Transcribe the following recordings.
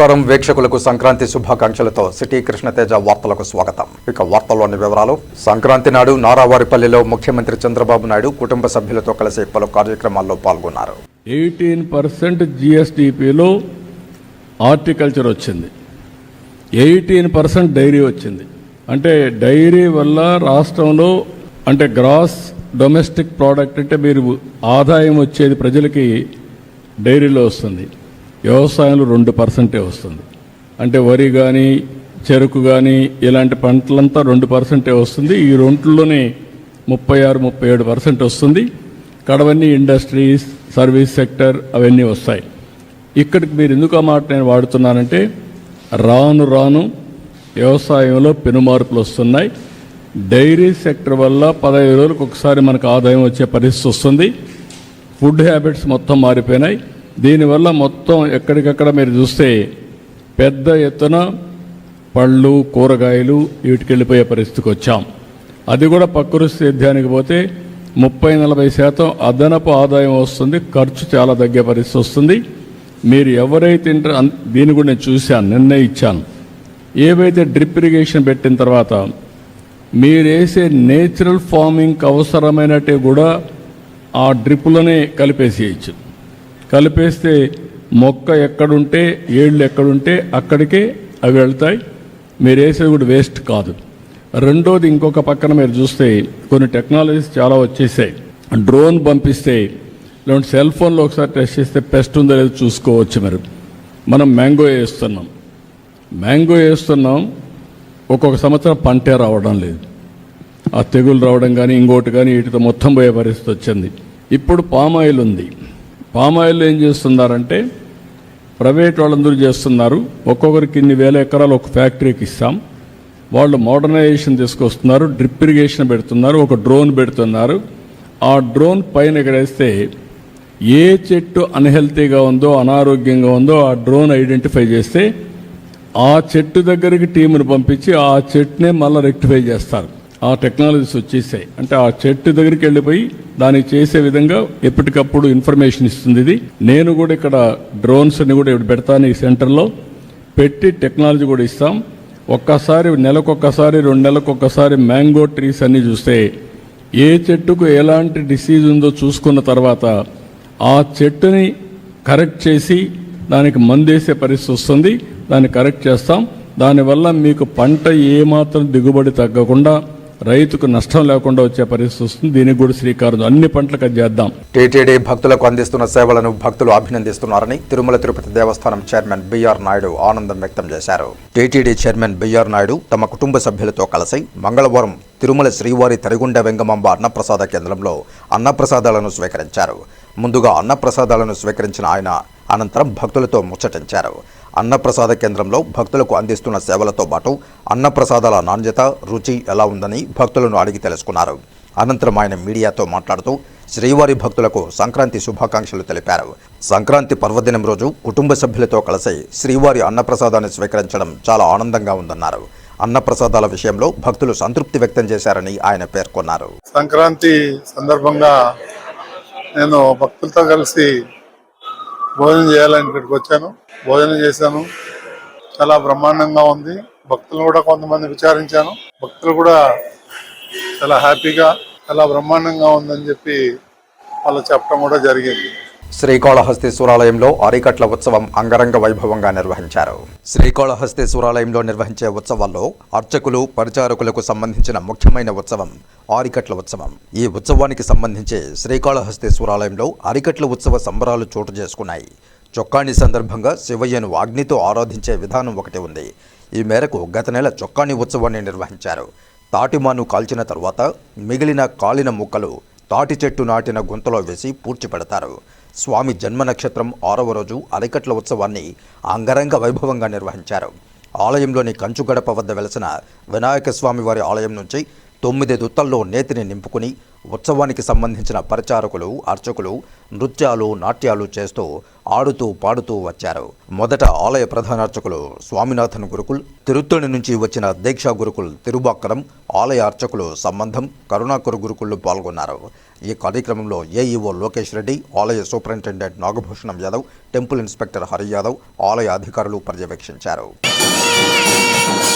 నమస్కారం. వీక్షకులకు సంక్రాంతి శుభాకాంక్షలతో సిటీ కృష్ణతేజ వార్తలకు స్వాగతం. ఇక వార్తల్లోని వివరాలు. సంక్రాంతి నాడు నారావారిపల్లిలో ముఖ్యమంత్రి చంద్రబాబు నాయుడు కుటుంబ సభ్యులతో కలిసి పలు కార్యక్రమాల్లో పాల్గొన్నారు. ఎయిటీన్ పర్సెంట్ జిఎస్డిపిలో హార్టికల్చర్ వచ్చింది. ఎయిటీన్ పర్సెంట్ డైరీ వచ్చింది. అంటే డైరీ వల్ల రాష్ట్రంలో అంటే గ్రాస్ డొమెస్టిక్ ప్రోడక్ట్ అంటే మీరు ఆదాయం వచ్చేది ప్రజలకి డైరీలో వస్తుంది. వ్యవసాయంలో రెండు పర్సెంటే వస్తుంది. అంటే వరి కానీ చెరుకు కానీ ఇలాంటి పంటలంతా రెండు పర్సెంటే వస్తుంది. ఈ రెంట్లోనే ముప్పై ఆరు ముప్పై ఏడు పర్సెంట్ వస్తుంది. కడవన్నీ ఇండస్ట్రీస్ సర్వీస్ సెక్టర్ అవన్నీ వస్తాయి. ఇక్కడికి మీరు ఎందుకు ఆ మాట నేను వాడుతున్నానంటే రాను రాను వ్యవసాయంలో పెనుమార్పులు వస్తున్నాయి. డైరీ సెక్టర్ వల్ల పదహైదు రోజులకు ఒకసారి మనకు ఆదాయం వచ్చే పరిస్థితి వస్తుంది. ఫుడ్ హ్యాబిట్స్ మొత్తం మారిపోయినాయి. దీనివల్ల మొత్తం ఎక్కడికక్కడ మీరు చూస్తే పెద్ద ఎత్తున పళ్ళు కూరగాయలు వీటికి వెళ్ళిపోయే పరిస్థితికి వచ్చాం. అది కూడా పక్కరు సేద్యానికి పోతే ముప్పై నలభై శాతం అదనపు ఆదాయం వస్తుంది ఖర్చు చాలా తగ్గే పరిస్థితి వస్తుంది. మీరు ఎవరైతే ఇంటర్ అన్- దీన్ని కూడా నేను చూశాను నిన్నే ఇచ్చాను ఏవైతే డ్రిప్ ఇరిగేషన్ పెట్టిన తర్వాత మీరు వేసే నేచురల్ ఫార్మింగ్కి అవసరమైనట్టే కూడా ఆ డ్రిప్పులనే కలిపేసేయచ్చు. కలిపేస్తే మొక్క ఎక్కడుంటే ఏళ్ళు ఎక్కడుంటే అక్కడికే అవి వెళ్తాయి. మీరు వేసేది కూడా వేస్ట్ కాదు. రెండోది ఇంకొక పక్కన మీరు చూస్తే కొన్ని టెక్నాలజీస్ చాలా వచ్చేసాయి. డ్రోన్ పంపిస్తే లేదంటే సెల్ ఫోన్లో ఒకసారి టెస్ట్ చేస్తే పెస్ట్ ఉందో లేదో చూసుకోవచ్చు మరి. మనం మ్యాంగో వేస్తున్నాం. మ్యాంగో వేస్తున్నాం ఒక్కొక్క సంవత్సరం పంటే రావడం లేదు. ఆ తెగులు రావడం కానీ ఇంకోటి కానీ వీటితో మొత్తం పోయే పరిస్థితి వచ్చింది. ఇప్పుడు పామాయిల్ ఉంది. పామాయిల్ ఏం చేస్తున్నారంటే ప్రైవేట్ వాళ్ళందరూ చేస్తున్నారు. ఒక్కొక్కరికి ఇన్ని వేల ఎకరాలు ఒక ఫ్యాక్టరీకి ఇస్తాం. వాళ్ళు మోడర్నైజేషన్ తీసుకొస్తున్నారు డ్రిప్ ఇరిగేషన్ పెడుతున్నారు ఒక డ్రోన్ పెడుతున్నారు. ఆ డ్రోన్ పైన ఎక్కడేస్తే ఏ చెట్టు అన్హెల్తీగా ఉందో అనారోగ్యంగా ఉందో ఆ డ్రోన్ ఐడెంటిఫై చేస్తే ఆ చెట్టు దగ్గరికి టీమును పంపించి ఆ చెట్టునే మళ్ళీ రెక్టిఫై చేస్తారు. ఆ టెక్నాలజీస్ వచ్చేసాయి. అంటే ఆ చెట్టు దగ్గరికి వెళ్ళిపోయి దానికి చేసే విధంగా ఎప్పటికప్పుడు ఇన్ఫర్మేషన్ ఇస్తుంది ఇది. నేను కూడా ఇక్కడ డ్రోన్స్ అని కూడా ఇప్పుడు పెడతాను ఈ సెంటర్లో. పెట్టి టెక్నాలజీ కూడా ఇస్తాం. ఒక్కసారి నెలకొక్కసారి రెండు నెలలకు మ్యాంగో ట్రీస్ అన్నీ చూస్తే ఏ చెట్టుకు ఎలాంటి డిసీజ్ ఉందో చూసుకున్న తర్వాత ఆ చెట్టుని కరెక్ట్ చేసి దానికి మందేసే పరిస్థితి వస్తుంది. దాన్ని కరెక్ట్ చేస్తాం. దానివల్ల మీకు పంట ఏమాత్రం దిగుబడి తగ్గకుండా రైతుకు నష్టం లేకుండా వచ్చే పరిస్థితి వస్తుంది. దీనికి కూడా శ్రీకారం అన్ని పంటలకు అది చేద్దాం. టీటీడీ భక్తులకు అందిస్తున్న సేవలను భక్తులు అభినందిస్తున్నారని తిరుమల తిరుపతి దేవస్థానం చైర్మన్ బిఆర్ నాయుడు ఆనందం వ్యక్తం చేశారు. టీటీడీ చైర్మన్ బిఆర్ నాయుడు తమ కుటుంబ సభ్యులతో కలిసి మంగళవారం తిరుమల శ్రీవారి తరిగుండ వెంగమాంబ అన్నప్రసాద కేంద్రంలో అన్నప్రసాదాలను స్వీకరించారు. ముందుగా అన్నప్రసాదాలను స్వీకరించిన ఆయన అనంతరం భక్తులతో ముచ్చటించారు. అన్నప్రసాద కేంద్రంలో భక్తులకు అందిస్తున్న సేవలతో పాటు అన్నప్రసాదాల నాణ్యత రుచి ఎలా ఉందని భక్తులను అడిగి తెలుసుకున్నారు. అనంతరం ఆయన మీడియాతో మాట్లాడుతూ శ్రీవారి భక్తులకు సంక్రాంతి శుభాకాంక్షలు తెలిపారు. సంక్రాంతి పర్వదినం రోజు కుటుంబ సభ్యులతో కలిసి శ్రీవారి అన్నప్రసాదాన్ని స్వీకరించడం చాలా ఆనందంగా ఉందన్నారు. అన్నప్రసాదాల విషయంలో భక్తులు సంతృప్తి వ్యక్తం చేశారని ఆయన పేర్కొన్నారు. సంక్రాంతి సందర్భంగా నేను భక్తులతో కలిసి భోజనం చేయాలని ఇక్కడికి వచ్చాను. భోజనం చేశాను. చాలా బ్రహ్మాండంగా ఉంది. భక్తులు కూడా కొంతమంది విచారించాను. భక్తులు కూడా చాలా హ్యాపీగా చాలా బ్రహ్మాండంగా ఉందని చెప్పి వాళ్ళు చెప్పడం కూడా జరిగింది. శ్రీకాళహస్తీశ్వరాలయంలో అరికట్ల ఉత్సవం అంగరంగ వైభవంగా నిర్వహించారు. శ్రీకాళహస్తీశ్వరాలయంలో నిర్వహించే ఉత్సవాల్లో అర్చకులు పరిచారకులకు సంబంధించిన ముఖ్యమైన ఉత్సవం ఆరికట్ల ఉత్సవం. ఈ ఉత్సవానికి సంబంధించి శ్రీకాళహస్తీశ్వరాలయంలో అరికట్ల ఉత్సవ సంబరాలు చోటు చేసుకున్నాయి. చొక్కాణి సందర్భంగా శివయ్యను అగ్నితో ఆరాధించే విధానం ఒకటి ఉంది. ఈ మేరకు గత నెల చొక్కాణి ఉత్సవాన్ని నిర్వహించారు. తాటిమాను కాల్చిన తర్వాత మిగిలిన కాలిన ముక్కలు తాటి చెట్టు నాటిన గుంతలో వేసి పూడ్చిపెడతారు. స్వామి జన్మ నక్షత్రం ఆరవ రోజు అరికట్ల ఉత్సవాన్ని అంగరంగ వైభవంగా నిర్వహించారు. ఆలయంలోని కంచుగడప వద్ద వెలసిన వినాయక స్వామి వారి ఆలయం నుంచి తొమ్మిది దుత్తల్లో నేతిని నింపుకుని ఉత్సవానికి సంబంధించిన పరిచారకులు అర్చకులు నృత్యాలు నాట్యాలు చేస్తూ ఆడుతూ పాడుతూ వచ్చారు. మొదట ఆలయ ప్రధాన అర్చకులు స్వామినాథన్ గురుకుల్ తిరుత్తణి నుంచి వచ్చిన దీక్షా గురుకుల్ తిరుబాక్కరం ఆలయ అర్చకులు సంబంధం కరుణాకర్ గురుకుళ్ళు పాల్గొన్నారు. ఈ కార్యక్రమంలో ఏఈఓ లోకేష్ రెడ్డి ఆలయ superintendent Nagabhushanam Yadav temple inspector Hari Yadav ఆలయ అధికారులు పర్యవేక్షించారు.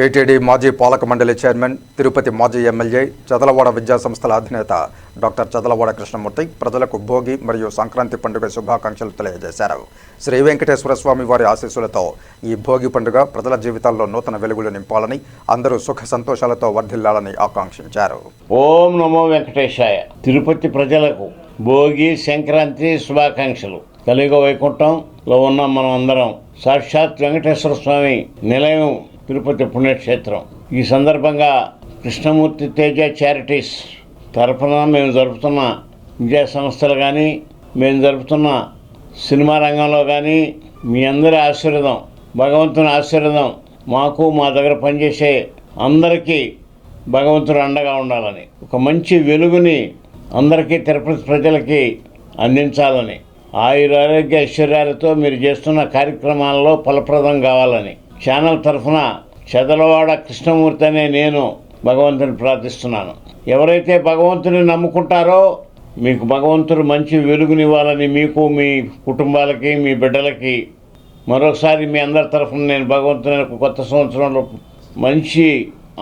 టీటీడీ మాజీ పాలక మండలి చైర్మన్ తిరుపతి మాజీ ఎమ్మెల్యే చదలవాడ విద్యా సంస్థల అధినేత డాక్టర్ చదలవాడ కృష్ణమూర్తి ప్రజలకు భోగి మరియు సంక్రాంతి పండుగ శుభాకాంక్షలు తెలియజేశారు. శ్రీ వెంకటేశ్వర స్వామి వారి ఆశీస్సులతో ఈ భోగి పండుగ ప్రజల జీవితాల్లో నూతన వెలుగులు నింపాలని అందరూ సుఖ సంతోషాలతో వర్ధిల్లాలని ఆకాంక్షించారు. ఓం నమో వెంకటేశాయ. తిరుపతి ప్రజలకు భోగి సంక్రాంతి శుభాకాంక్షలు. కలిగ వైకుంఠంలో ఉన్న మనం అందరం సాక్షాత్ వెంకటేశ్వర స్వామి నిలయం తిరుపతి పుణ్యక్షేత్రం. ఈ సందర్భంగా కృష్ణమూర్తి తేజ చారిటీస్ తరఫున మేము జరుపుతున్న విద్యా సంస్థలు కానీ మేము జరుపుతున్న సినిమా రంగంలో కానీ మీ అందరి ఆశీర్వాదం భగవంతుని ఆశీర్వాదం మాకు మా దగ్గర పనిచేసే అందరికీ భగవంతుడు అండగా ఉండాలని ఒక మంచి వెలుగుని అందరికీ తిరుపతి ప్రజలకి అందించాలని ఆయుర ఆరోగ్య ఐశ్వర్యాలతో మీరు చేస్తున్న కార్యక్రమాల్లో ఫలప్రదం కావాలని ఛానల్ తరఫున చెదలవాడ కృష్ణమూర్తి అనే నేను భగవంతుని ప్రార్థిస్తున్నాను. ఎవరైతే భగవంతుని నమ్ముకుంటారో మీకు భగవంతుడు మంచి వెలుగునివ్వాలని మీకు మీ కుటుంబాలకి మీ బిడ్డలకి మరొకసారి మీ అందరి తరఫున నేను భగవంతుని కొత్త సంవత్సరంలో మంచి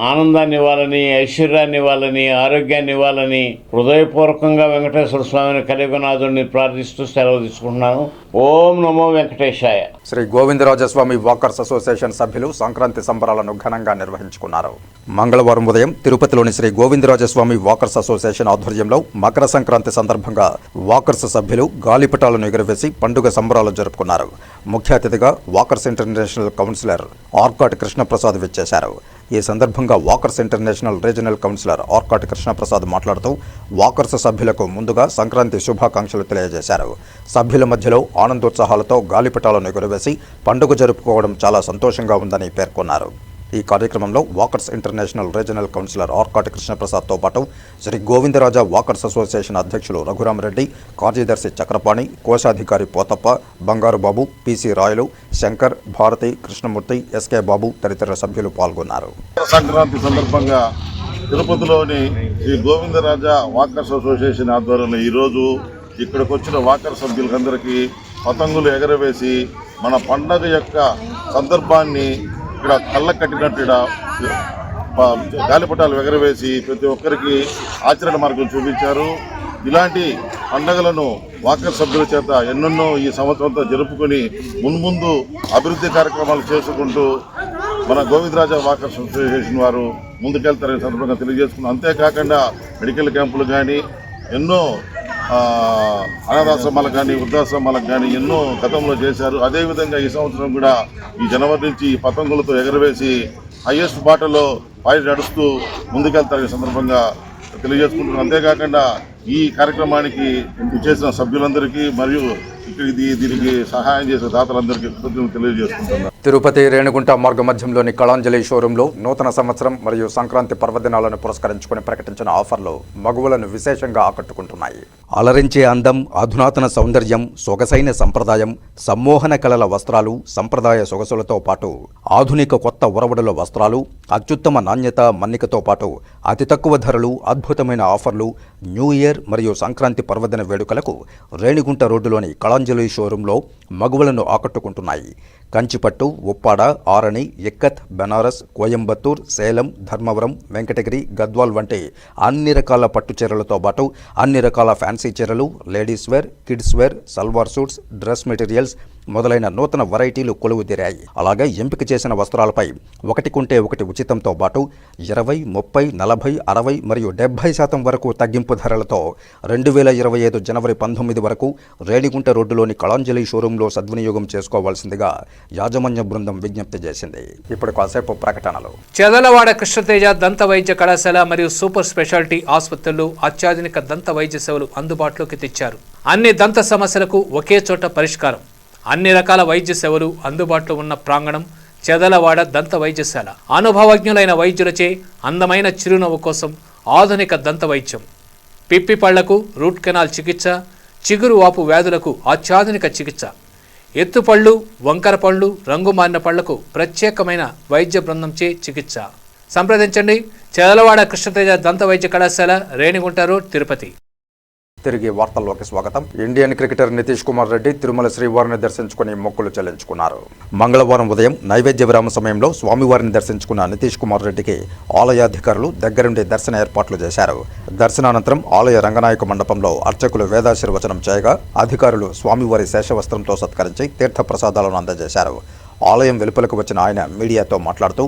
ఆనందాన్ని ఇవ్వాలని ఐశ్వర్యాన్ని ఇవ్వాలని ఆరోగ్యాన్ని ఇవ్వాలని హృదయపూర్వకంగా వెంకటేశ్వర స్వామిని కలియుగనాథుడిని ప్రార్థిస్తూ సెలవు తీసుకుంటున్నాను. ఓం నమో వెంకటేశాయ. శ్రీ గోవిందరాజస్వామి వాకర్స్ అసోసియేషన్ సభ్యులు సంక్రాంతి సంబరాలను ఘనంగా నిర్వహించుకున్నారు. మంగళవారం ఉదయం తిరుపతిలోని శ్రీ గోవిందరాజస్వామి వాకర్స్ అసోసియేషన్ ఆధ్వర్యంలో మకర సంక్రాంతి సందర్భంగా వాకర్స్ సభ్యులు గాలిపటాలను ఎగురవేసి పండుగ సంబరాలు జరుపుకున్నారు. ముఖ్య అతిథిగా walkers international councillor Arcot Krishnaprasad విచ్చేశారు. ఈ సందర్భంగా walkers international regional councillor Arcoti Krishnaprasad మాట్లాడుతూ వాకర్స్ సభ్యులకు ముందుగా సంక్రాంతి శుభాకాంక్షలు తెలియజేశారు. సభ్యుల మధ్యలో ఆనందోత్సాహాలతో గాలిపటాలను ఎగురవేసి పండుగ జరుపుకోవడం చాలా సంతోషంగా ఉందని పేర్కొన్నారు. ఈ కార్యక్రమంలో walkers international regional councillor Arcoti కృష్ణప్రసాద్తో పాటు శ్రీ గోవిందరాజా వాకర్స్ అసోసియేషన్ అధ్యక్షులు రఘురామరెడ్డి కార్యదర్శి చక్రపాణి కోశాధికారి పోతప్ప బంగారు బాబు పిసి రాయలు శంకర్ భారతి కృష్ణమూర్తి ఎస్కే బాబు తదితర సభ్యులు పాల్గొన్నారు. సంక్రాంతి సందర్భంగా తిరుపతిలోని శ్రీ గోవిందరాజా వాకర్స్ అసోసియేషన్ ఆధ్వర్యంలో ఈరోజు ఇక్కడికి వచ్చిన వాకర్ సభ్యులందరికీ పతంగులు ఎగరవేసి మన పండగ యొక్క సందర్భాన్ని ఇక్కడ కళ్ళ కట్టినట్టు ఇక్కడ గాలిపటాలు ఎగరవేసి ప్రతి ఒక్కరికి ఆచరణ మార్గం చూపించారు. ఇలాంటి పండగలను వాకర్ సభ్యుల చేత ఎన్నెన్నో ఈ సంవత్సరంతో జరుపుకొని మున్ముందు అభివృద్ధి కార్యక్రమాలు చేసుకుంటూ మన గోవిందరాజ వాకర్ అసోసియేషన్ వారు ముందుకెళ్తారనే సందర్భంగా తెలియజేసుకున్నాం. అంతేకాకుండా మెడికల్ క్యాంపులు కానీ ఎన్నో అనాథాశ్రమాలకు కానీ వృద్ధాశ్రమాలకు కానీ ఎన్నో గతంలో చేశారు. అదేవిధంగా ఈ సంవత్సరం కూడా ఈ జనవరి నుంచి పతంగులతో ఎగరవేసి హయ్యెస్ట్ బాటలో పై నడుస్తూ ముందుకెళ్తారు ఈ సందర్భంగా తెలియజేసుకుంటున్నారు అంతేకాకుండా ఈ కార్యక్రమానికి చేసిన సభ్యులందరికీ మరియు దీనికి సహాయం చేసే దాతలందరికీ కృతజ్ఞతలు తిరుపతి రేణుగుంట మార్గ మధ్యంలోని కళాంజలి షోరూంలో నూతన సంవత్సరం మరియు సంక్రాంతి పర్వదినాలను పురస్కరించుకుని ప్రకటించిన ఆఫర్లు మగువలను విశేషంగా ఆకట్టుకుంటున్నాయి. అలరించే అందం అధునాతన సౌందర్యం సొగసైన సంప్రదాయం సమ్మోహన కళల వస్త్రాలు సంప్రదాయ సొగసులతో పాటు ఆధునిక కొత్త ఉరవడుల వస్త్రాలు అత్యుత్తమ నాణ్యత మన్నికతో పాటు అతి తక్కువ ధరలు అద్భుతమైన ఆఫర్లు న్యూ ఇయర్ మరియు సంక్రాంతి పర్వదిన వేడుకలకు రేణిగుంట రోడ్డులోని కళాంజలి షోరూంలో మగువలను ఆకట్టుకుంటున్నాయి. కంచిపట్టు ఉప్పాడ ఆరణి ఇక్కత్ బెనారస్ కోయంబత్తూర్ సేలం ధర్మవరం వెంకటగిరి గద్వాల్ వంటి అన్ని రకాల పట్టు చీరలతో పాటు అన్ని రకాల ఫ్యాన్సీ చీరలు ladies wear kids wear salwar suits dress materials మొదలైన నూతన వెరైటీలు కొలువుదేరాయి. అలాగే ఎంపిక చేసిన వస్త్రాలపై ఒకటి కొంటే ఒకటి ఉచితంతో పాటు ఇరవై ముప్పై నలభై అరవై మరియు డెబ్బై శాతం వరకు తగ్గింపు ధరలతో రెండు వేల ఇరవై ఐదు జనవరి పంతొమ్మిది వరకు రేణిగుంట రోడ్డులోని కళాంజలి షోరూంలో సద్వినియోగం చేసుకోవాల్సిందిగా యాజమాన్య బృందం విజ్ఞప్తి చేసింది. ఇప్పుడు కాసేపు ప్రకటనలు. చెదలవాడ కృష్ణతేజ దంత వైద్య కళాశాల మరియు సూపర్ స్పెషాలిటీ ఆసుపత్రుల్లో అత్యాధునిక దంత వైద్య సేవలు అందుబాటులోకి తెచ్చారు. అన్ని దంత సమస్యలకు ఒకే చోట పరిష్కారం. అన్ని రకాల వైద్య సేవలు అందుబాటులో ఉన్న ప్రాంగణం చెదలవాడ దంత వైద్యశాల. అనుభవజ్ఞులైన వైద్యులచే అందమైన చిరునవ్వు కోసం ఆధునిక దంత వైద్యం. పిప్పి పళ్ళకు రూట్ కెనాల్ చికిత్స చిగురు వాపు వ్యాధులకు అత్యాధునిక చికిత్స. ఎత్తుపళ్ళు వంకర పళ్ళు రంగు మారిన పళ్ళకు ప్రత్యేకమైన వైద్య బృందంచే చికిత్స. సంప్రదించండి. చెదలవాడ కృష్ణతేజ దంత వైద్య కళాశాల రేణిగుంట రోడ్ తిరుపతి. తిరిగి వార్తల్లోకి స్వాగతం. ఇండియన్ క్రికెటర్ నితీష్ కుమార్ రెడ్డి తిరుమల శ్రీవారిని దర్శించుకుని మొక్కులు చెల్లించుకున్నారు. మంగళవారం ఉదయం నైవేద్య విరామ సమయంలో స్వామివారిని దర్శించుకున్న నితీష్ కుమార్ రెడ్డికి ఆలయాధికారులు దగ్గరుండి దర్శన ఏర్పాట్లు చేశారు. దర్శనానంతరం ఆలయ రంగనాయక మండపంలో అర్చకులు వేదాశీర్వచనం చేయగా అధికారులు స్వామివారి శేషవస్త్రంతో సత్కరించి తీర్థ ప్రసాదాలను అందజేశారు. ఆలయం వెలుపలకు వచ్చిన ఆయన మీడియాతో మాట్లాడుతూ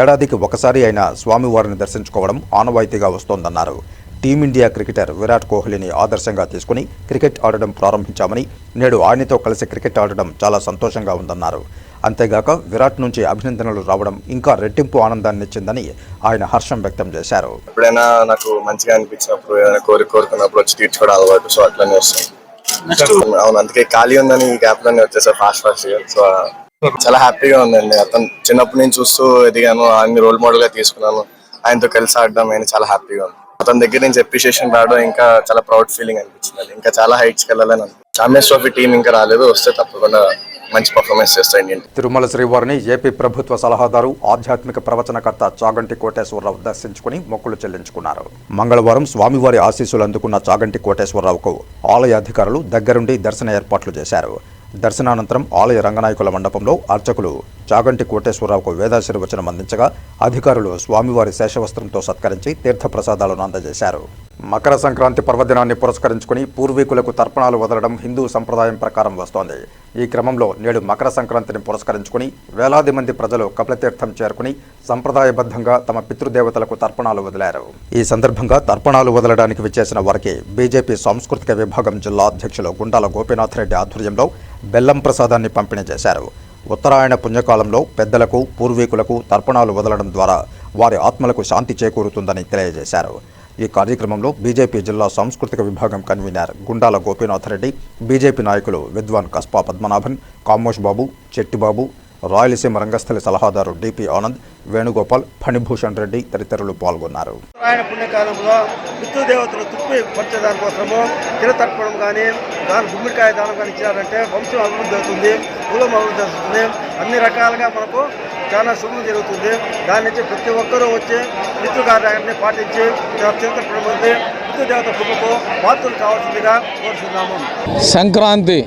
ఏడాదికి ఒకసారి అయినా స్వామివారిని దర్శించుకోవడం ఆనవాయితీగా వస్తోందన్నారు. టీమిండియా క్రికెటర్ విరాట్ కోహ్లీని ఆదర్శంగా తీసుకుని క్రికెట్ ఆడడం ప్రారంభించామని నేడు ఆయనతో కలిసి క్రికెట్ ఆడడం చాలా సంతోషంగా ఉందన్నారు. అంతేగాక విరాట్ నుంచి అభినందనలు రావడం ఇంకా రెట్టింపు ఆనందాన్నిచ్చిందని ఆయన హర్షం వ్యక్తం చేశారు. ఎప్పుడైనా నాకు మంచిగా అనిపించినప్పుడు ఏదైనా కోరిక కోరుకున్నప్పుడు వచ్చి తీర్చుకోవడం అలవాటు సో అట్లనే వస్తాను అవును అందుకే ఖాళీ ఉందని ఈ గ్యాప్లోనే వచ్చేసా ఫాస్ట్ ఫాస్ట్గా. సో చాలా హ్యాపీగా ఉందండి. అతను చిన్నప్పటి నుంచి చూస్తూ ఎదిగాను ఆయన రోల్ మోడల్గా తీసుకున్నాను. ఆయనతో కలిసి ఆడడం ఆయన చాలా హ్యాపీగా ఉంది అతని దగ్గర నుంచి అప్రిషియేషన్ రావడం ఇంకా చాలా ప్రౌడ్ ఫీలింగ్ అనిపించింది ఇంకా చాలా హైట్స్కి వెళ్ళాలని అనిపించింది. ఛాంపియన్స్ ట్రోఫీ టీం ఇంకా రాలేదు వస్తే తప్పకుండా మంచి పర్ఫార్మెన్స్ చేస్తా ఇండియన్ తిరుమల శ్రీవారిని ఏపీ ప్రభుత్వ సలహాదారు ఆధ్యాత్మిక ప్రవచనకర్త చాగంటి కోటేశ్వరరావు దర్శించుకుని మొక్కులు చెల్లించుకున్నారు. మంగళవారం స్వామివారి ఆశీస్సులు అందుకున్న చాగంటి కోటేశ్వరరావుకు ఆలయ అధికారులు దగ్గరుండి దర్శన ఏర్పాట్లు చేశారు. దర్శనానంతరం ఆలయ రంగనాయకుల మండపంలో అర్చకులు చాగంటి కోటేశ్వరరావుకు వేదాశీర్వచనం అందించగా అధికారులు స్వామివారి శేషవస్త్రంతో సత్కరించి తీర్థప్రసాదాలను అందజేశారు. మకర సంక్రాంతి పర్వదినాన్ని పురస్కరించుకుని పూర్వీకులకు తర్పణాలు వదలడం హిందూ సంప్రదాయం ప్రకారం వస్తోంది. ఈ క్రమంలో నేడు మకర సంక్రాంతిని పురస్కరించుకుని వేలాది మంది ప్రజలు కపిలతీర్థం చేరుకుని సంప్రదాయబద్ధంగా తమ పితృదేవతలకు తర్పణాలు వదిలారు. ఈ సందర్భంగా తర్పణాలు వదలడానికి విచ్చేసిన వారికి బీజేపీ సాంస్కృతిక విభాగం జిల్లా అధ్యక్షులు గుండాల గోపీనాథ్ రెడ్డి ఆధ్వర్యంలో బెల్లం ప్రసాదాన్ని పంపిణీ చేశారు. ఉత్తరాయణ పుణ్యకాలంలో పెద్దలకు పూర్వీకులకు తర్పణాలు వదలడం ద్వారా వారి ఆత్మలకు శాంతి చేకూరుతుందని తెలియజేశారు. ఈ కార్యక్రమంలో బీజేపీ జిల్లా సాంస్కృతిక విభాగం కన్వీనర్ గుండాల గోపీనాథరెడ్డి బీజేపీ నాయకులు విద్వాన్ కస్పా పద్మనాభన్ కామోష్ బాబు చెట్టిబాబు రాయలసీమ రంగస్థలి సలహాదారు డిపి ఆనంద్ వేణుగోపాల్ ఫణిభూషణ్ రెడ్డి తదితరులు పాల్గొన్నారు. ఆయన పుణ్యకాలంలో పితృదేవతలు తృప్తి పరిచేదాని కోసము తిరతర్పణం కానీ దాని గుమ్మిడికాయ దానం కానీ ఇచ్చారంటే వంశం అభివృద్ధి అవుతుంది కులం అభివృద్ధి అవుతుంది అన్ని రకాలుగా మనకు చాలా శుభం జరుగుతుంది. దాని నుంచి ప్రతి ఒక్కరూ వచ్చి పితృకార్యాన్ని పాటించి తిరతర్పణం పొంది పితృదేవత కృపకు పాత్రలు కావాల్సిందిగా కోరుతున్నాము సంక్రాంతి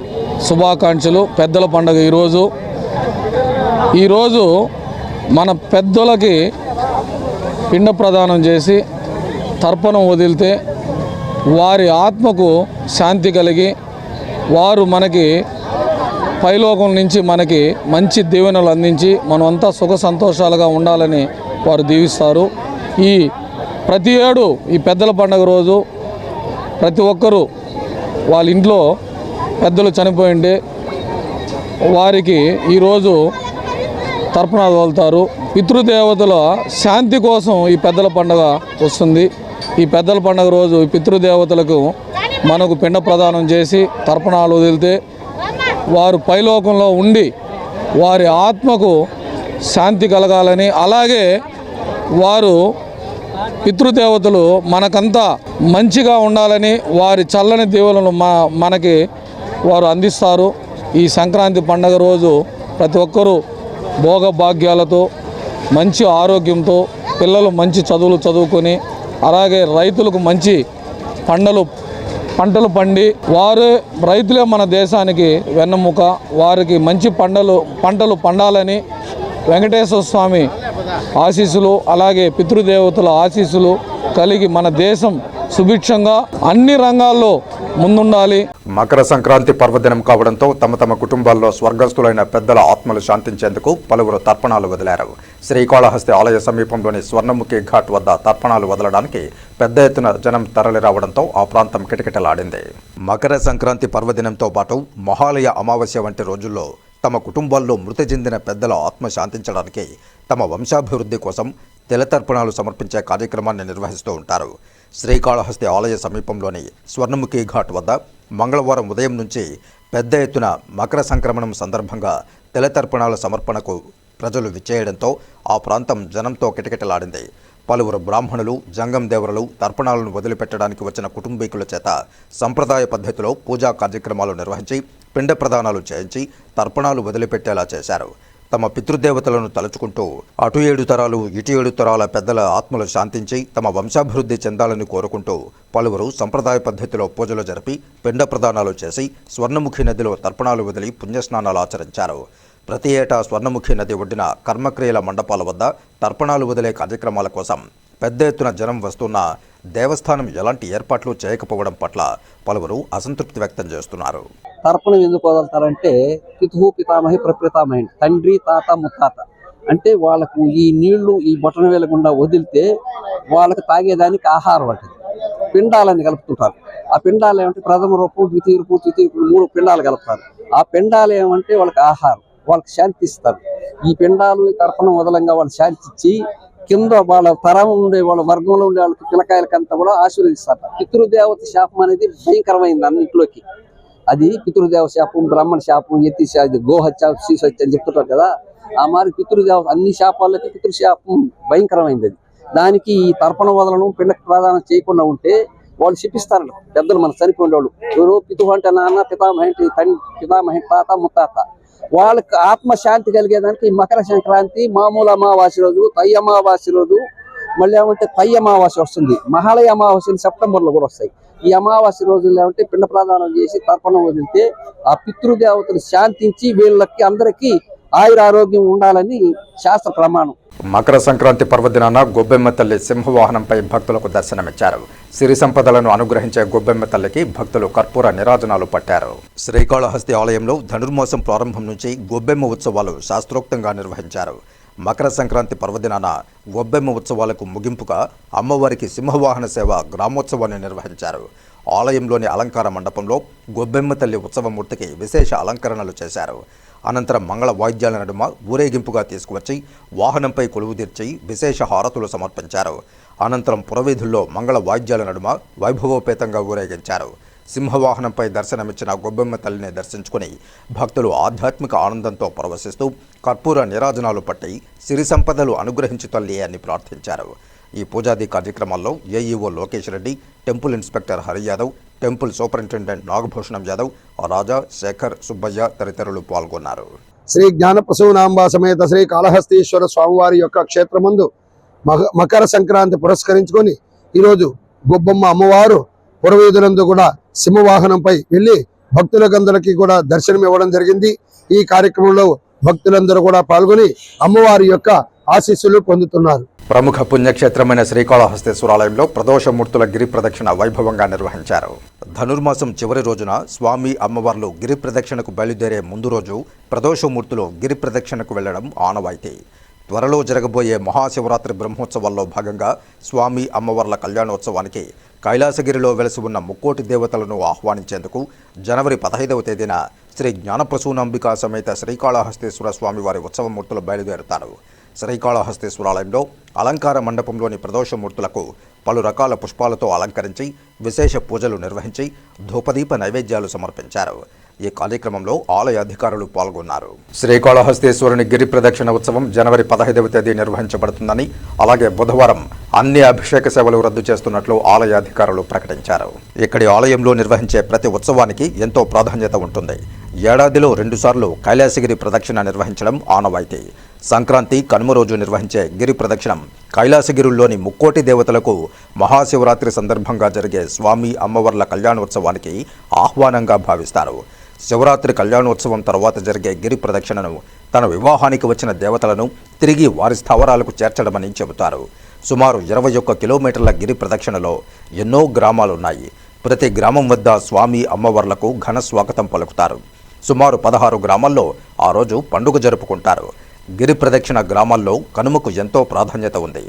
శుభాకాంక్షలు. పెద్దల పండుగ ఈరోజు. ఈరోజు మన పెద్దలకి పిండ ప్రదానం చేసి తర్పణం వదిలితే వారి ఆత్మకు శాంతి కలిగి వారు మనకి పైలోకం నుంచి మనకి మంచి దీవెనలు అందించి మనమంతా సుఖ సంతోషాలుగా ఉండాలని వారు దీవిస్తారు. ఈ ప్రతి ఏడు ఈ పెద్దల పండుగ రోజు ప్రతి ఒక్కరూ వాళ్ళ ఇంట్లో పెద్దలు చనిపోయిండే వారికి ఈరోజు తర్పణాలు వదులుతారు పితృదేవతల శాంతి కోసం ఈ పెద్దల పండుగ వస్తుంది. ఈ పెద్దల పండుగ రోజు ఈ పితృదేవతలకు మనకు పిండ ప్రదానం చేసి తర్పణాలు వదిలితే వారు పైలోకంలో ఉండి వారి ఆత్మకు శాంతి కలగాలని అలాగే వారు పితృదేవతలు మనకంతా మంచిగా ఉండాలని వారి చల్లని దేవులను మా మనకి వారు అందిస్తారు. ఈ సంక్రాంతి పండగ రోజు ప్రతి ఒక్కరూ భోగభాగ్యాలతో మంచి ఆరోగ్యంతో పిల్లలు మంచి చదువులు చదువుకొని అలాగే రైతులకు మంచి పంటలు పంటలు పండి వారే రైతులే మన దేశానికి వెన్నెముక వారికి మంచి పంటలు పంటలు పండాలని వెంకటేశ్వర స్వామి ఆశీస్సులు అలాగే పితృదేవతల ఆశీస్సులు కలిగి మన దేశం సుభిక్షంగా అన్ని రంగాల్లో ముందుండాలి. మకర సంక్రాంతి పర్వదినం కావడంతో తమ తమ కుటుంబాల్లో స్వర్గస్థులైన పెద్దల ఆత్మలు శాంతించేందుకు పలువురు తర్పణాలు వదిలారు. శ్రీకాళహస్తి ఆలయ సమీపంలోని స్వర్ణముఖి ఘాట్ వద్ద తర్పణాలు వదలడానికి పెద్ద ఎత్తున జనం తరలిరావడంతో ఆ ప్రాంతం కిటకిటలాడింది. మకర సంక్రాంతి పర్వదినంతో పాటు మహాలయ అమావాస్య వంటి రోజుల్లో తమ కుటుంబాల్లో మృతి చెందిన పెద్దల ఆత్మ శాంతించడానికి తమ వంశాభివృద్ధి కోసం తెలతర్పణాలు సమర్పించే కార్యక్రమాన్ని నిర్వహిస్తూ ఉంటారు. శ్రీకాళహస్తి ఆలయ సమీపంలోని స్వర్ణముఖి ఘాట్ వద్ద మంగళవారం ఉదయం నుంచి పెద్ద ఎత్తున మకర సంక్రమణం సందర్భంగా తెలతర్పణాల సమర్పణకు ప్రజలు విచ్చేయడంతో ఆ ప్రాంతం జనంతో కిటకిటలాడింది. పలువురు బ్రాహ్మణులు జంగం దేవరలు తర్పణాలను వదిలిపెట్టడానికి వచ్చిన కుటుంబీకుల చేత సంప్రదాయ పద్ధతిలో పూజా కార్యక్రమాలు నిర్వహించి పిండ ప్రదానాలు చేయించి తర్పణాలు వదిలిపెట్టేలా చేశారు. తమ పితృదేవతలను తలుచుకుంటూ అటు ఏడు తరాలు ఇటు ఏడు తరాల పెద్దల ఆత్మలు శాంతించి తమ వంశాభివృద్ధి చెందాలని కోరుకుంటూ పలువురు సంప్రదాయ పద్ధతిలో పూజలు జరిపి పిండ ప్రదానాలు చేసి స్వర్ణముఖి నదిలో తర్పణాలు వదిలి పుణ్యస్నానాలు ఆచరించారు. ప్రతి ఏటా స్వర్ణముఖి నది ఒడ్డిన కర్మక్రియల మండపాల వద్ద తర్పణాలు వదిలే కార్యక్రమాల కోసం పెద్ద ఎత్తున జనం వస్తున్న దేవస్థానం ఎలాంటి ఏర్పాట్లు చేయకపోవడం పట్ల పలువురు అసంతృప్తి వ్యక్తం చేస్తున్నారు. తర్పణం ఎందుకు వదులుతారంటే పితుహు పితామహి ప్రపితామహి తండ్రి తాత ముత్తాత. అంటే వాళ్ళకు ఈ నీళ్ళు ఈ బొటన వేలకుండా వదిలితే వాళ్ళకి తాగేదానికి ఆహారం వంటిది. పిండాలని కలుపుతుంటారు. ఆ పిండాలు ఏమంటే ప్రథమ రూపం ద్వితీయ రూపం తృతీయ రూపం మూడు పిండాలు కలుపుతారు. ఆ పిండాలు ఏమంటే వాళ్ళకి ఆహారం వాళ్ళకి శాంతి ఇస్తారు. ఈ పిండాలు ఈ తర్పణం వదలంగా వాళ్ళు శాంతి ఇచ్చి కింద వాళ్ళ తరం ఉండే వాళ్ళ వర్గంలో ఉండే వాళ్ళకి పిల్లకాయలకంతా కూడా ఆశీర్వదిస్తారు పితృదేవత శాపం అనేది భయంకరమైంది అన్నింటిలోకి. అది పితృదేవ శాపం బ్రాహ్మణ శాపం ఎత్తి అది గోహత్య శీసత్య అని చెప్తుంటారు కదా. ఆ మారి పితృదేవ అన్ని శాపాలకి పితృశాపం భయంకరమైంది అది. దానికి ఈ తర్పణ వదలను పిల్లకి ప్రదానం చేయకుండా ఉంటే వాళ్ళు శిపిస్తారు పెద్దలు మన చనిపోయిన వాళ్ళు. ఎవరు పితు అంటే నాన్న పితామహంటి తండ్రి పితామహ తాత ముత్తాత. వాళ్ళకి ఆత్మశాంతి కలిగేదానికి మకర సంక్రాంతి మామూలు అమావాస్య రోజు తై అమావాస్య రోజు మళ్ళీ ఏమంటే తై అమావాస్య వస్తుంది. మహాలయ అమావాస్యలు సెప్టెంబర్లో కూడా వస్తాయి. ఈ అమావాస్య రోజులు ఏమంటే పిండ ప్రదానం చేసి తర్పణం వదిలితే ఆ పితృదేవతలు శాంతించి వీళ్ళకి అందరికీ ఆయుర ఆరోగ్యం ఉండాలని శాస్త్ర ప్రమాణం. మకర సంక్రాంతి పర్వదినాన గొబ్బెమ్మ తల్లి సింహవాహనంపై భక్తులకు దర్శనమిచ్చారు. సిరి సంపదలను అనుగ్రహించే గొబ్బెమ్మ తల్లికి భక్తులు కర్పూర నిరాజనాలు పట్టారు. శ్రీకాళహస్తి ఆలయంలో ధనుర్మాసం ప్రారంభం నుంచి గొబ్బెమ్మ ఉత్సవాలు శాస్త్రోక్తంగా నిర్వహించారు. మకర సంక్రాంతి పర్వదినాన గొబ్బెమ్మ ఉత్సవాలకు ముగింపుగా అమ్మవారికి సింహవాహన సేవ గ్రామోత్సవాన్ని నిర్వహించారు. ఆలయంలోని అలంకార మండపంలో గొబ్బెమ్మ తల్లి ఉత్సవమూర్తికి విశేష అలంకరణలు చేశారు. అనంతరం మంగళ వాయిద్యాల నడుమ ఊరేగింపుగా తీసుకువచ్చి వాహనంపై కొలువు తీర్చి విశేష హారతులు సమర్పించారు. అనంతరం పురవీధుల్లో మంగళ వాయిద్యాల నడుమ వైభవోపేతంగా ఊరేగించారు. సింహవాహనంపై దర్శనమిచ్చిన గొబ్బెమ్మ తల్లిని దర్శించుకుని భక్తులు ఆధ్యాత్మిక ఆనందంతో పరవశిస్తూ కర్పూర నిరాజనాలు పట్టి సిరి సంపదలు అనుగ్రహించు తల్లి అని ప్రార్థించారు. ఈ పూజాది కార్యక్రమాల్లో AEO Lokesh Reddy temple inspector Hari Yadav temple superintendent Nagabhushanam Yadav Raja Sekhar Subbaiah తదితరులు పాల్గొన్నారు. శ్రీ జ్ఞానప్రసూనాంబ సమేత శ్రీ కాళహస్తీశ్వర స్వామివారి యొక్క క్షేత్రమందు మగ మకర సంక్రాంతి పురస్కరించుకొని ఈరోజు గొబ్బమ్మ అమ్మవారు పురవీధులందు కూడా సింహవాహనంపై వెళ్ళి భక్తులకందరికీ కూడా దర్శనం ఇవ్వడం జరిగింది. ఈ కార్యక్రమంలో భక్తులందరూ కూడా పాల్గొని అమ్మవారి యొక్క ఆశీస్సులు పొందుతున్నారు. ప్రముఖ పుణ్యక్షేత్రమైన శ్రీకాళహస్తేశ్వరాలయంలో ప్రదోషమూర్తుల గిరి ప్రదక్షిణ వైభవంగా నిర్వహించారు. ధనుర్మాసం చివరి రోజున స్వామి అమ్మవార్లు గిరి ప్రదక్షిణకు బయలుదేరే ముందు రోజు ప్రదోషమూర్తులు గిరి ప్రదక్షిణకు వెళ్ళడం ఆనవాయితీ. త్వరలో జరగబోయే మహాశివరాత్రి బ్రహ్మోత్సవాల్లో భాగంగా స్వామి అమ్మవార్ల కళ్యాణోత్సవానికి కైలాసగిరిలో వెలసి ఉన్న ముక్కోటి దేవతలను ఆహ్వానించేందుకు జనవరి పదహైదవ తేదీన శ్రీ జ్ఞానప్రసూనాంబికా సమేత శ్రీకాళహస్తేశ్వర స్వామివారి ఉత్సవమూర్తులు బయలుదేరుతారు. శ్రీకాళహస్తేశ్వరాలయంలో అలంకార మండపంలోని ప్రదోషమూర్తులకు పలు రకాల పుష్పాలతో అలంకరించి విశేష పూజలు నిర్వహించి ధూపదీప నైవేద్యాలు సమర్పించారు. ఈ కార్యక్రమంలో ఆలయ అధికారులు పాల్గొన్నారు. శ్రీకాళహస్తేశ్వరుని గిరి ప్రదక్షిణ ఉత్సవం జనవరి పదహైదవ తేదీ నిర్వహించబడుతుందని అలాగే బుధవారం అన్ని అభిషేక సేవలు రద్దు చేస్తున్నట్లు ఆలయ అధికారులు ప్రకటించారు. ఇక్కడి ఆలయంలో నిర్వహించే ప్రతి ఉత్సవానికి ఎంతో ప్రాధాన్యత ఉంటుంది. ఏడాదిలో రెండుసార్లు కైలాసగిరి ప్రదక్షిణ నిర్వహించడం ఆనవాయితీ. సంక్రాంతి కనుమ రోజు నిర్వహించే గిరి ప్రదక్షిణం కైలాసగిరుల్లోని ముక్కోటి దేవతలకు మహాశివరాత్రి సందర్భంగా జరిగే స్వామి అమ్మవార్ల కళ్యాణోత్సవానికి ఆహ్వానంగా భావిస్తారు. శివరాత్రి కళ్యాణోత్సవం తర్వాత జరిగే గిరి ప్రదక్షిణను తన వివాహానికి వచ్చిన దేవతలను తిరిగి వారి స్థావరాలకు చేర్చడమని చెబుతారు. సుమారు ఇరవై ఒక్క కిలోమీటర్ల గిరి ప్రదక్షిణలో ఎన్నో గ్రామాలున్నాయి. ప్రతి గ్రామం వద్ద స్వామి అమ్మవర్లకు ఘన స్వాగతం పలుకుతారు. సుమారు పదహారు గ్రామాల్లో ఆ రోజు పండుగ జరుపుకుంటారు. గిరి ప్రదక్షిణ గ్రామాల్లో కనుమకు ఎంతో ప్రాధాన్యత ఉంది.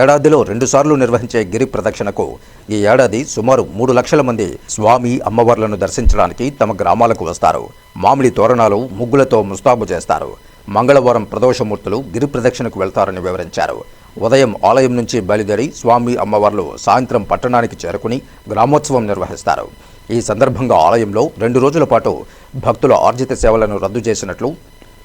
ఏడాదిలో రెండుసార్లు నిర్వహించే గిరి ప్రదక్షిణకు ఈ ఏడాది సుమారు మూడు లక్షల మంది స్వామి అమ్మవార్లను దర్శించడానికి తమ గ్రామాలకు వస్తారు. మామిడి తోరణాలు ముగ్గులతో ముస్తాబు చేస్తారు. మంగళవారం ప్రదోషమూర్తులు గిరి ప్రదక్షిణకు వెళ్తారని వివరించారు. ఉదయం ఆలయం నుంచి బయలుదేరి స్వామి అమ్మవార్లు సాయంత్రం పట్టణానికి చేరుకుని గ్రామోత్సవం నిర్వహిస్తారు. ఈ సందర్భంగా ఆలయంలో రెండు రోజుల పాటు భక్తుల ఆర్జిత సేవలను రద్దు చేసినట్లు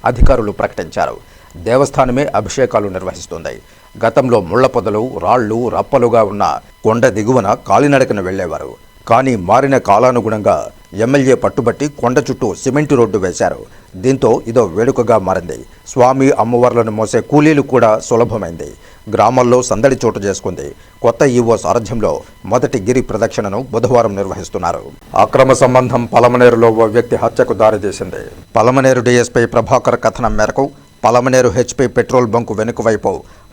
అధికారులు ప్రకటించారు. దేవస్థానమే అభిషేకాలు నిర్వహిస్తుంది. గతంలో ముళ్ళ పొదలు రాళ్ళు రప్పలుగా ఉన్న కొండ దిగువన కాలినడకన వెళ్ళేవారు. కానీ మారిన కాలానుగుణంగా ఎమ్మెల్యే పట్టుబట్టి కొండ చుట్టూ సిమెంటు రోడ్డు వేశారు. దీంతో ఇదో వేడుకగా మారింది. స్వామి అమ్మవార్లను మోసే కూలీలు కూడా సులభమైంది. గ్రామాల్లో సందడి చోటు చేసుకుంది. కొత్త ఈవో సారథ్యంలో మొదటి గిరి ప్రదక్షిణను బుధవారం నిర్వహిస్తున్నారు. అక్రమ సంబంధం పలమనేరులో ఓ వ్యక్తి హత్యకు దారితీసింది పలమనేరు డీఎస్పీ ప్రభాకర్ కథనం మేరకు పలమనేరు హెచ్పి పెట్రోల్ బంకు వెనుక వైపు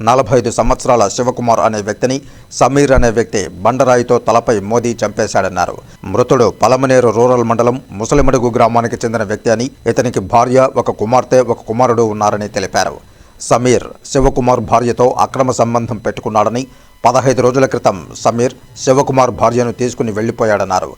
నలభై ఐదు సంవత్సరాల శివకుమార్ అనే వ్యక్తిని సమీర్ అనే వ్యక్తి బండరాయితో తలపై మోదీ చంపేశాడన్నారు. మృతుడు పలమనేరు రూరల్ మండలం ముసలిమడుగు గ్రామానికి చెందిన వ్యక్తి అని ఇతనికి భార్య ఒక కుమార్తె ఒక కుమారుడు ఉన్నారని తెలిపారు. సమీర్ శివకుమార్ భార్యతో అక్రమ సంబంధం పెట్టుకున్నాడని పదహైదు రోజుల క్రితం సమీర్ శివకుమార్ భార్యను తీసుకుని వెళ్ళిపోయాడన్నారు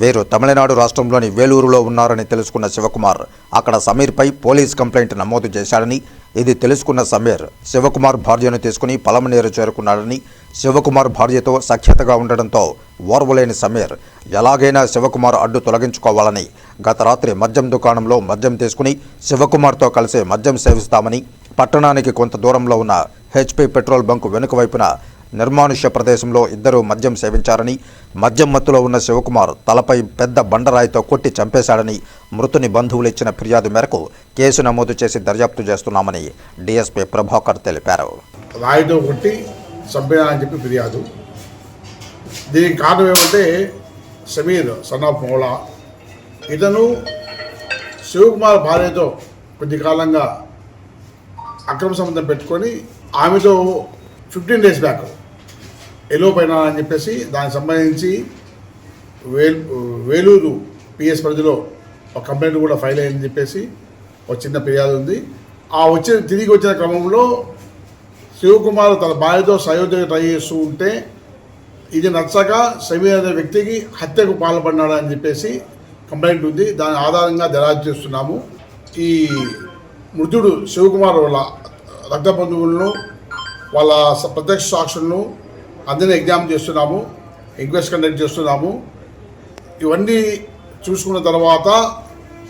వీరు తమిళనాడు రాష్ట్రంలోని వేలూరులో ఉన్నారని తెలుసుకున్న శివకుమార్ అక్కడ సమీర్పై పోలీస్ కంప్లైంట్ నమోదు చేశాడని ఇది తెలుసుకున్న సమీర్ శివకుమార్ భార్యను తీసుకుని పలమనేరు చేరుకున్నాడని శివకుమార్ భార్యతో సఖ్యతగా ఉండడంతో ఓర్వలేని సమీర్ ఎలాగైనా శివకుమార్ అడ్డు తొలగించుకోవాలని గత రాత్రి మద్యం దుకాణంలో మద్యం తీసుకుని శివకుమార్తో కలిసి మద్యం సేవిస్తామని పట్టణానికి కొంత దూరంలో ఉన్న హెచ్పి పెట్రోల్ బంకు వెనుక వైపున నిర్మానుష్య ప్రదేశంలో ఇద్దరు మద్యం సేవించారని మద్యం మత్తులో ఉన్న శివకుమార్ తలపై పెద్ద బండరాయితో కొట్టి చంపేశాడని మృతుని బంధువులు ఇచ్చిన ఫిర్యాదు మేరకు కేసు నమోదు చేసి దర్యాప్తు చేస్తున్నామని డీఎస్పీ ప్రభాకర్ తెలిపారు. రాయితో కొట్టి చంపేయాలని చెప్పి ఫిర్యాదు. దీనికి కారణం ఏమంటే సమీర్ సన్ ఆఫ్ మౌలా ఇతను శివకుమార్ భార్యతో కొద్ది కాలంగా అక్రమ సంబంధం పెట్టుకొని ఆమెతో ఫిఫ్టీన్ డేస్ బ్యాక్ ఎలో పైన అని చెప్పేసి దానికి సంబంధించి వేల్ వేలూరు పిఎస్ పరిధిలో ఒక కంప్లైంట్ కూడా ఫైల్ అయ్యిందని చెప్పేసి ఒక చిన్న ఫిర్యాదు ఉంది. ఆ వచ్చిన తిరిగి వచ్చిన క్రమంలో శివకుమార్ తన భార్యతో సయోధ్య ట్రై చేస్తూ ఉంటే ఇది నచ్చక సమీర్ అనే వ్యక్తికి హత్యకు పాల్పడినాడని చెప్పేసి కంప్లైంట్ ఉంది. దాని ఆధారంగా దరాజు చేస్తున్నాము. ఈ మృతుడు శివకుమార్ వాళ్ళ రక్త బంధువులను వాళ్ళ ప్రత్యక్ష సాక్షులను అందరినీ ఎగ్జామ్ చేస్తున్నాము ఎంక్వైరీ కండక్ట్ చేస్తున్నాము. ఇవన్నీ చూసుకున్న తర్వాత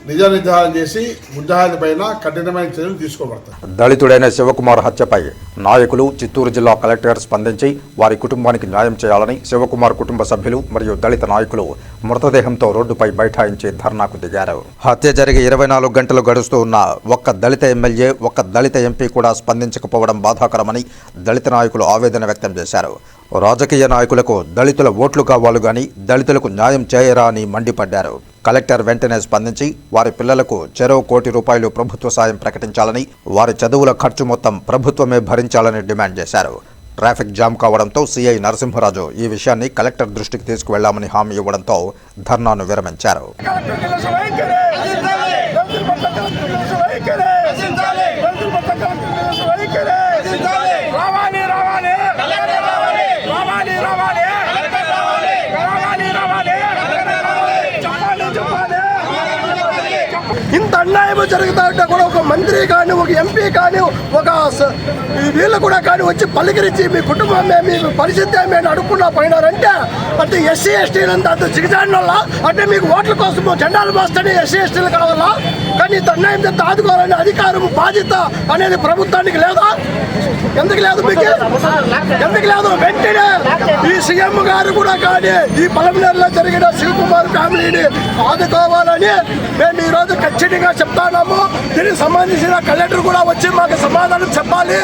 నిజ నిర్ధారణ చేసి ముద్దాయిల పైన కఠినమైన చర్యలు తీసుకోబడతాయి. దళితుడైన శివకుమార్ హత్యపై నాయకులు చిత్తూరు జిల్లా కలెక్టర్ స్పందించి వారి కుటుంబానికి న్యాయం చేయాలని శివకుమార్ కుటుంబ సభ్యులు మరియు దళిత నాయకులు మృతదేహంతో రోడ్డుపై బైఠాయించి ధర్నాకు దిగారు. హత్య జరిగి ఇరవై నాలుగు గంటలు గడుస్తూ ఉన్న ఒక్క దళిత ఎమ్మెల్యే ఒక్క దళిత ఎంపీ కూడా స్పందించకపోవడం బాధాకరమని దళిత నాయకులు ఆవేదన వ్యక్తం చేశారు. రాజకీయ నాయకులకు దళితుల ఓట్లు కావాలి గాని దళితులకు న్యాయం చేయరా అని మండిపడ్డారు. కలెక్టర్ వెంటనే స్పందించి వారి పిల్లలకు చెరో కోటి రూపాయలు ప్రభుత్వ సాయం ప్రకటించాలని వారి చదువుల ఖర్చు మొత్తం ప్రభుత్వమే భరించాలని డిమాండ్ చేశారు. ట్రాఫిక్ జామ్ కావడంతో సీఐ నరసింహరాజు ఈ విషయాన్ని కలెక్టర్ దృష్టికి తీసుకువెళ్ళామని హామీ ఇవ్వడంతో ధర్నాను విరమించారు. సభలు జరుగుతా ఉంటే కూడా ఒక మంత్రి కానీ ఒక ఎంపీ కానీ ఒక వీళ్ళు కూడా కానీ వచ్చి పలికిరించి మీ కుటుంబమే మీ పరిస్థితి ఏమి అని అడుక్కున్నా పోయినారంటే అంటే ఎస్సీ ఎస్టీలంతా అంత జిగజాడిన వల్ల అంటే మీకు ఓట్ల కోసం జెండాలు మోస్తేనే ఎస్సీ ఎస్టీలు కావాలా? కానీ ఇంత అన్యాయం చేస్తే? ఆదుకోవాలనే అధికారం బాధ్యత అనేది ప్రభుత్వానికి లేదా? ఎందుకు లేదు మీకు? ఎందుకు లేదు? వెంటనే ఈ సీఎం గారు కూడా కానీ ఈ పలమనేరులో జరిగిన శివకుమార్ ఫ్యామిలీని ఆదుకోవాలని మేము ఈ రోజు ఖచ్చితంగా చెప్తాము దీనికి సంబంధించిన కలెక్టర్ కూడా వచ్చి మాకు సమాధానం చెప్పాలి.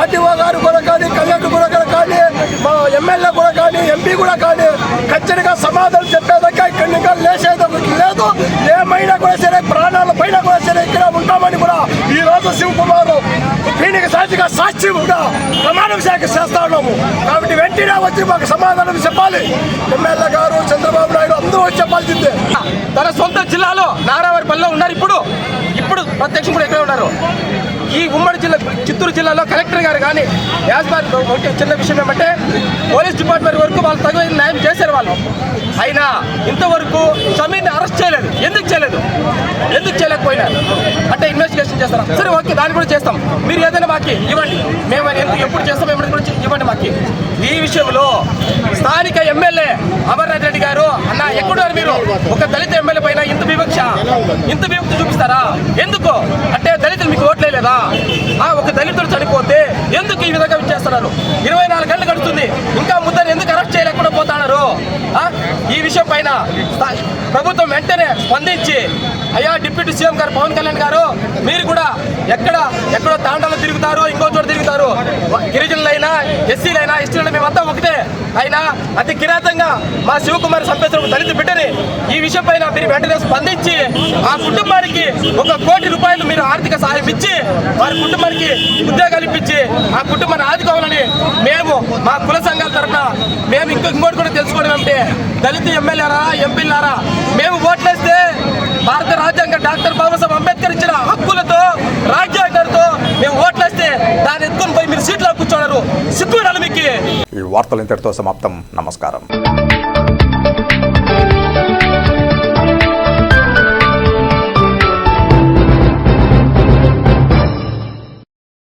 ఆర్టీఓ గారు కూడా కానీ కలెక్టర్ కూడా కానీ మా ఎమ్మెల్యే కూడా కానీ ఎంపీ కూడా కానీ ఖచ్చితంగా సమాధానం చెప్పేదాకా ఇక్కడ నుంచి లేదు. ఏమైనా కూడా సరే ప్రాణాలపై పైన కూడా సరే ఇక్కడ ఉంటామని కూడా ఈ రోజు శివకుమార్ దీనికి సాక్షి సాక్షి కూడా ప్రమాణం శాఖ చేస్తా ఉన్నాము. కాబట్టి వెంటనే వచ్చి మాకు సమాధానం చెప్పాలి. ఎమ్మెల్యే గారు చంద్రబాబు నాయుడు అందరూ వచ్చి చెప్పాల్సిందే తన సొంత జిల్లాలో నారావారి నారావారిపల్లిలో ఉన్నారు ఇప్పుడు. ఇప్పుడు ప్రత్యక్షం కూడా ఎక్కడ ఉన్నారు. ఈ ఉమ్మడి జిల్లా చిత్తూరు జిల్లాలో కలెక్టర్ గారు కానీ యాజమాన్ ఒకటి చిన్న విషయం ఏమంటే పోలీస్ డిపార్ట్మెంట్ వరకు వాళ్ళు తగు న్యాయం చేశారు వాళ్ళు. అయినా ఇంతవరకు సమీర్ని అరెస్ట్ చేయలేదు. ఎందుకు చేయలేదు? ఎందుకు చేయలేకపోయినా? అంటే ఇన్వెస్టిగేషన్ చేస్తారా? సరే ఓకే దాన్ని కూడా చేస్తాం. మీరు ఏదైనా మాకి ఇవ్వండి. మేము ఎందుకు ఎప్పుడు చేస్తాం? ఎప్పుడు కూడా ఇవ్వండి మాకి. ఈ విషయంలో స్థానిక ఎమ్మెల్యే అమర్నాథ్ రెడ్డి గారు. అన్న ఎక్కడున్నారు మీరు? ఒక దళిత ఎమ్మెల్యే పైన ఇంత వివక్ష. ఇంత వివక్ష చూపిస్తారా? ఎందుకు? అంటే దళితులు మీకు ఓట్లేదా ఆ ఒక దళితుడు చనిపోతే ఎందుకు ఈ విధంగా చేస్తున్నారు ఇరవై నాలుగు గంటలు గడుతుంది ఇంకా ముద్దని ఎందుకు అరెస్ట్ చేయలేకుండా పోతున్నారు? ఆ? ఈ విషయం పైన ప్రభుత్వం వెంటనే స్పందించి అయ్యా డిప్యూటీ సీఎం గారు పవన్ కళ్యాణ్ గారు మీరు కూడా ఎక్కడ ఎక్కడో తాండాలో తిరుగుతారు ఇంకో చోట తిరుగుతారు. గిరిజనులైనా ఎస్సీలైనా ఎస్టీలైనా మేమంతా ఒకటే. అయినా అతి కిరాతంగా మా శివకుమార్ చంపేసిన దళిత బిడ్డని ఈ విషయం పైన మీరు వెంటనే స్పందించి ఆ కుటుంబానికి ఒక కోటి రూపాయలు మీరు ఆర్థిక సహాయం ఇచ్చి వారి కుటుంబానికి ఉద్యోగాలు ఇప్పించి ఆ కుటుంబాన్ని ఆదుకోవాలని మేము మా కుల సంఘాల తరఫున మేము ఇంకో ఇంకోటి కూడా తెలుసుకోవడం అంటే దళిత ఎమ్మెల్యేరా ఎంపీలారా మేము ఓట్లేస్తే భారత రాజ్యాంగ డాక్టర్ బాబాసాహెబ్ అంబేద్కర్ ఇచ్చిన హక్కులతో రాజ్యాంగంతో మేము ఓట్లేస్తే దాన్ని ఎత్తుకొని పోయి మీరు సీట్లో కూర్చోన్నారు సిగ్గు మీకు. ఈ వార్తలు ఇంతటితో సమాప్తం. నమస్కారం.